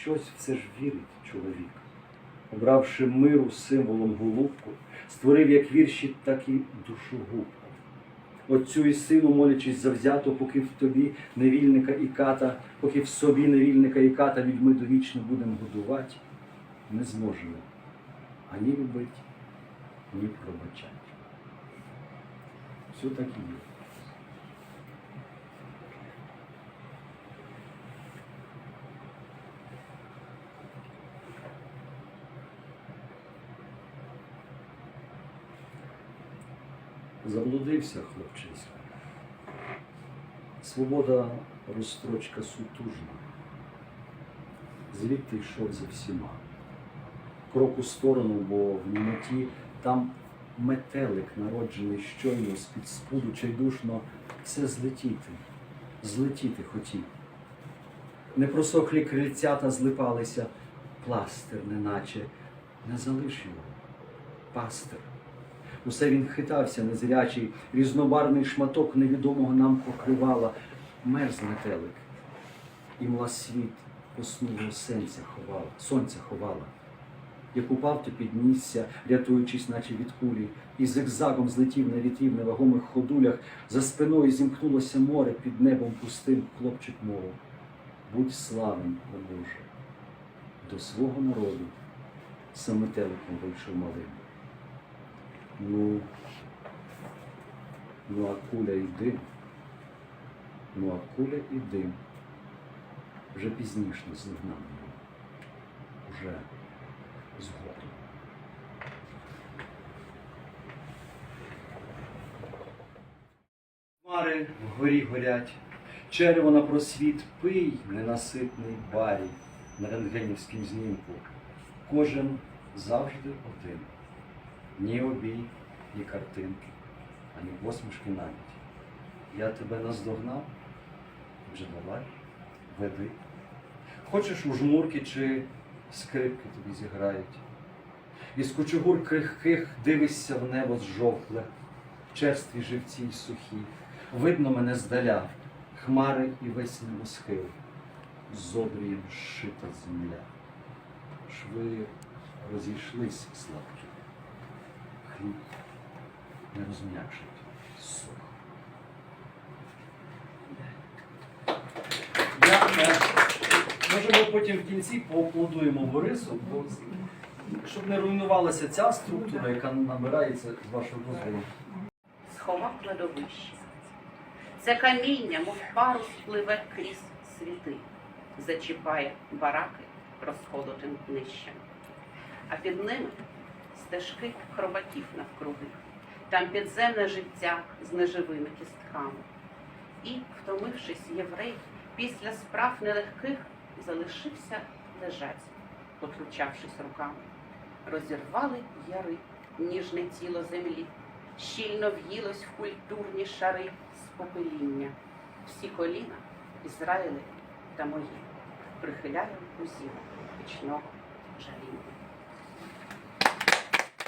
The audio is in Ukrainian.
щось в це ж вірить чоловік. Обравши миру символом голубку, створив як вірші, так і душогубку. Отцю і сину, молячись завзято, поки в тобі невільника і ката, поки в собі невільника і ката людьми довічно будемо годувати, не зможемо ані любити, ні пробачати. Все так і є. Заблудився хлопчисько. Свобода розстрочка сутужна. Звідти йшов за всіма. Крок у сторону, бо в німоті там метелик, народжений щойно з-під спуду чайдушно, все злетіти, злетіти хотів. Непросохлі крильцята злипалися, пластир, неначе не залиш його, пастир. Усе він хитався незрячий, різнобарний шматок невідомого нам покривала, мерз метелик. І мла світ поснулого сенця ховала, сонця ховала. Як упав, то піднісся, рятуючись, наче від кулі, і зигзагом злетів на вітрів невагомих ходулях, за спиною зімкнулося море під небом пустим, хлопчик мовив. Будь славен, о Боже, до свого народу саме теликом вийшов малим. Ну, ну а куля і дим, ну а куля і дим. Вже пізніше наздогнав його. Уже згодом. Хмари вгорі горять, черво на просвіт пий ненаситний барі на рентгенівськім знімку. Кожен завжди один. Ні обій, ні картинки, ані посмішки навіть. Я тебе наздогнав, вже давай, веди. Хочеш у жмурки чи скрипки тобі зіграють. Із кучугур крихких дивишся в небо зжовкле, черстві живці й сухі. Видно мене здаля, хмари і весь небосхил, з обрієм шита земля. Шви розійшлись слабкі хліб не розм'якшить сок. Я, е, може, ми потім в кінці поаплодуємо Борису, бо, щоб не руйнувалася ця структура, яка набирається з вашого дозволу. сховав кладовище. Це каміння, мов парус пливе крізь світи, зачіпає бараки розходотим днищем. А під ними стежки хробаків навкруги, там підземне життя з неживими кістками. І, втомившись, єврей, після справ нелегких залишився лежать, потручавшись руками. Розірвали яри ніжне тіло землі, щільно в'їлось в культурні шари спопеління. Всі коліна Ізраїлеві та мої прихиляю у зіму вічного жаління.